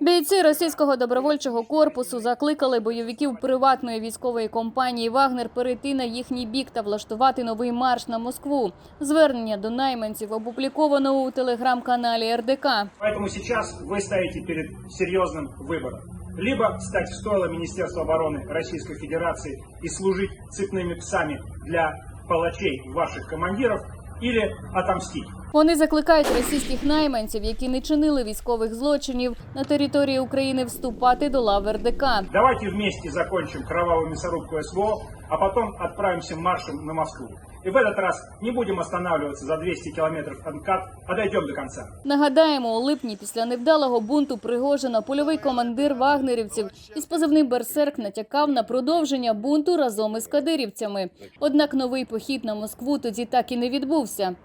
Бійці російського добровольчого корпусу закликали бойовиків приватної військової компанії Вагнер перейти на їхній бік та влаштувати новий марш на Москву. Звернення до найманців опубліковано у телеграм-каналі РДК. Поэтому сейчас вы стоите перед серьезным выбором. Либо стать в стойло Министерства обороны Российской Федерации и служить цепными псами для палачей ваших командиров, или отомстить. Вони закликають російських найманців, які не чинили військових злочинів на території України, вступати до лав РДК. Давайте вместе закончим кровавую мясорубку СВО, а потом отправимся маршем на Москву. И в этот раз не будем останавливаться за 200 километров от МКАД, а дойдем до конца. Нагадаємо, у липні після невдалого бунту Пригожина польовий командир вагнерівців із позивним Берсерк натякав на продовження бунту разом із кадирівцями. Однак новий похід на Москву тоді так і не відбувся.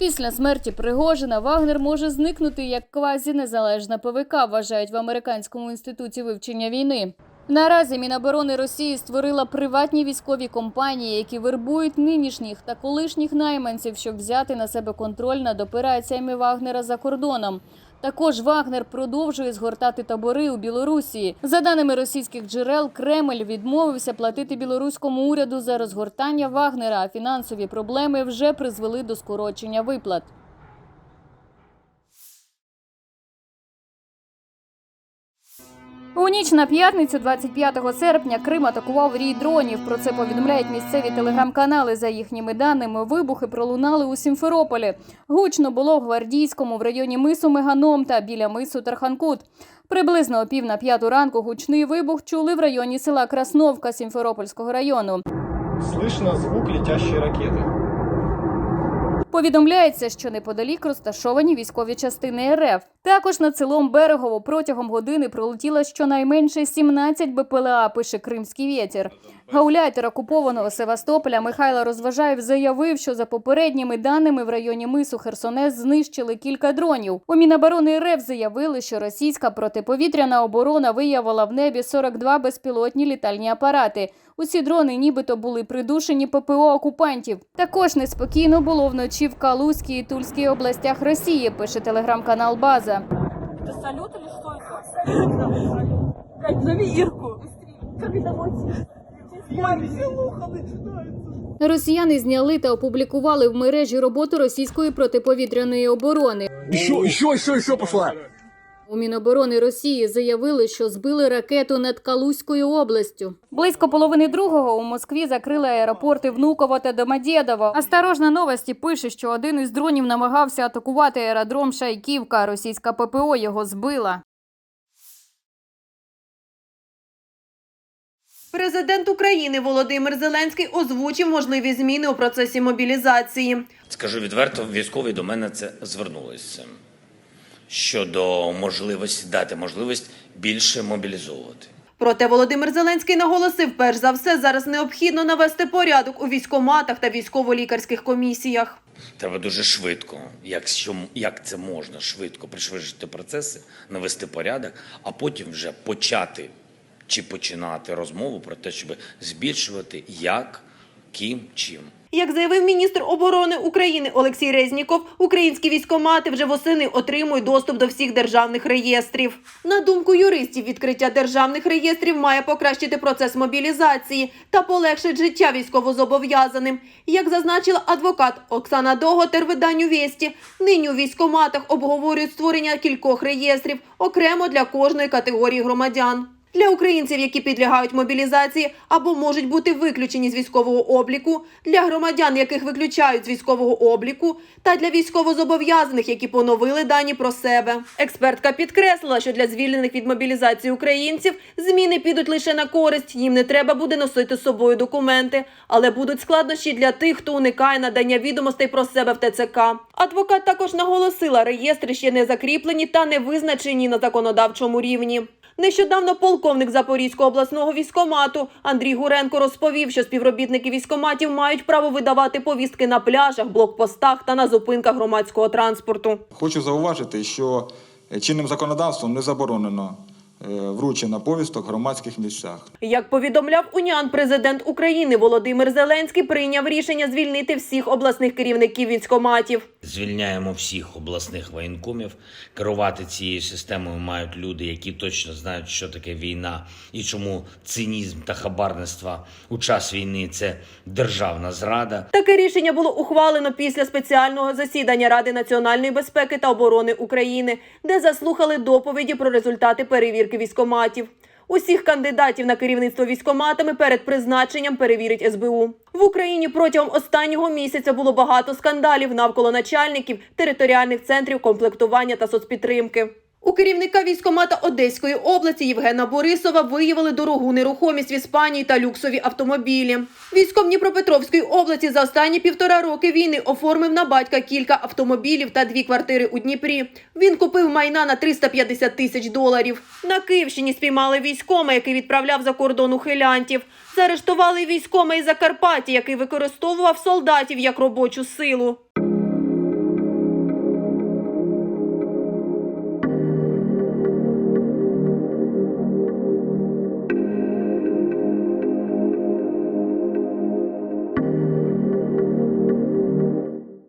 Після смерті Пригожина Вагнер може зникнути як квазі-незалежна ПВК, вважають в американському інституті вивчення війни. Наразі Міноборони Росії створила приватні військові компанії, які вербують нинішніх та колишніх найманців, щоб взяти на себе контроль над операціями Вагнера за кордоном. Також Вагнер продовжує згортати табори у Білорусі. За даними російських джерел, Кремль відмовився платити білоруському уряду за розгортання Вагнера. а Фінансові проблеми вже призвели до скорочення виплат. У ніч на п'ятницю, 25 серпня, Крим атакував рій дронів. Про це повідомляють місцеві телеграм-канали. За їхніми даними, вибухи пролунали у Сімферополі. Гучно було в Гвардійському в районі мису Меганом та біля мису Тарханкут. Приблизно о пів на п'яту ранку гучний вибух чули в районі села Красновка Сімферопольського району. Слышно звук летящей ракеты. Повідомляється, що неподалік розташовані військові частини РФ. Також над селом Берегово протягом години пролетіло щонайменше 17 БПЛА, пише Кримський вітер. Гауляйтер окупованого Севастополя Михайло Розважаєв заявив, що за попередніми даними в районі мису Херсонес знищили кілька дронів. У Міноборони РФ заявили, що російська протиповітряна оборона виявила в небі 42 безпілотні літальні апарати. Усі дрони нібито були придушені ППО окупантів. Також неспокійно було вночі в Калузькій і Тульській областях Росії, пише телеграм-канал База. Это салют или что это? Кать, зови Ирку. Как это вот? Веселуха начинается. Росіяни зняли та опублікували в мережі роботу російської протиповітряної оборони. Еще, еще, еще, еще пошла. У Міноборони Росії заявили, що збили ракету над Калузькою областю. Близько половини другого у Москві закрили аеропорти Внуково та Домодєдово. Осторожна новості пише, що один із дронів намагався атакувати аеродром Шайківка. Російська ППО його збила. Президент України Володимир Зеленський озвучив можливі зміни у процесі мобілізації. Скажу відверто, військові до мене це звернулися щодо можливості дати можливість більше мобілізовувати. Проте Володимир Зеленський наголосив, перш за все, зараз необхідно навести порядок у військоматах та військово-лікарських комісіях. Треба дуже швидко, якщо як це можна швидко пришвидшити процеси, навести порядок, а потім вже почати чи починати розмову про те, щоб збільшувати як, ким, чим. Як заявив міністр оборони України Олексій Резніков, українські військомати вже восени отримують доступ до всіх державних реєстрів. На думку юристів, відкриття державних реєстрів має покращити процес мобілізації та полегшить життя військовозобов'язаним. Як зазначила адвокат Оксана Доготер виданню Вєсті, нині у військоматах обговорюють створення кількох реєстрів окремо для кожної категорії громадян. Для українців, які підлягають мобілізації або можуть бути виключені з військового обліку, для громадян, яких виключають з військового обліку, та для військовозобов'язаних, які поновили дані про себе. Експертка підкреслила, що для звільнених від мобілізації українців зміни підуть лише на користь. Їм не треба буде носити з собою документи, але будуть складнощі для тих, хто уникає надання відомостей про себе в ТЦК. Адвокат також наголосила, реєстри ще не закріплені та не визначені на законодавчому рівні. Нещодавно полковник Запорізького обласного військомату Андрій Гуренко розповів, що співробітники військоматів мають право видавати повістки на пляжах, блокпостах та на зупинках громадського транспорту. Хочу зауважити, що чинним законодавством не заборонено е, вручення повісток в громадських місцях. Як повідомляв УНІАН, президент України Володимир Зеленський прийняв рішення звільнити всіх обласних керівників військоматів. Звільняємо всіх обласних воєнкомів. Керувати цією системою мають люди, які точно знають, що таке війна і чому цинізм та хабарництво у час війни це державна зрада. Таке рішення було ухвалено після спеціального засідання Ради національної безпеки та оборони України, де заслухали доповіді про результати перевірки військоматів. Усіх кандидатів на керівництво військоматами перед призначенням перевірить СБУ. В Україні протягом останнього місяця було багато скандалів навколо начальників територіальних центрів комплектування та соцпідтримки. У керівника військомата Одеської області Євгена Борисова виявили дорогу нерухомість в Іспанії та люксові автомобілі. Військом Дніпропетровської області за останні півтора роки війни оформив на батька кілька автомобілів та дві квартири у Дніпрі. Він купив майна на 350 тисяч доларів. На Київщині спіймали військома, який відправляв за кордон ухилянтів. Заарештували військома із Закарпаття, який використовував солдатів як робочу силу.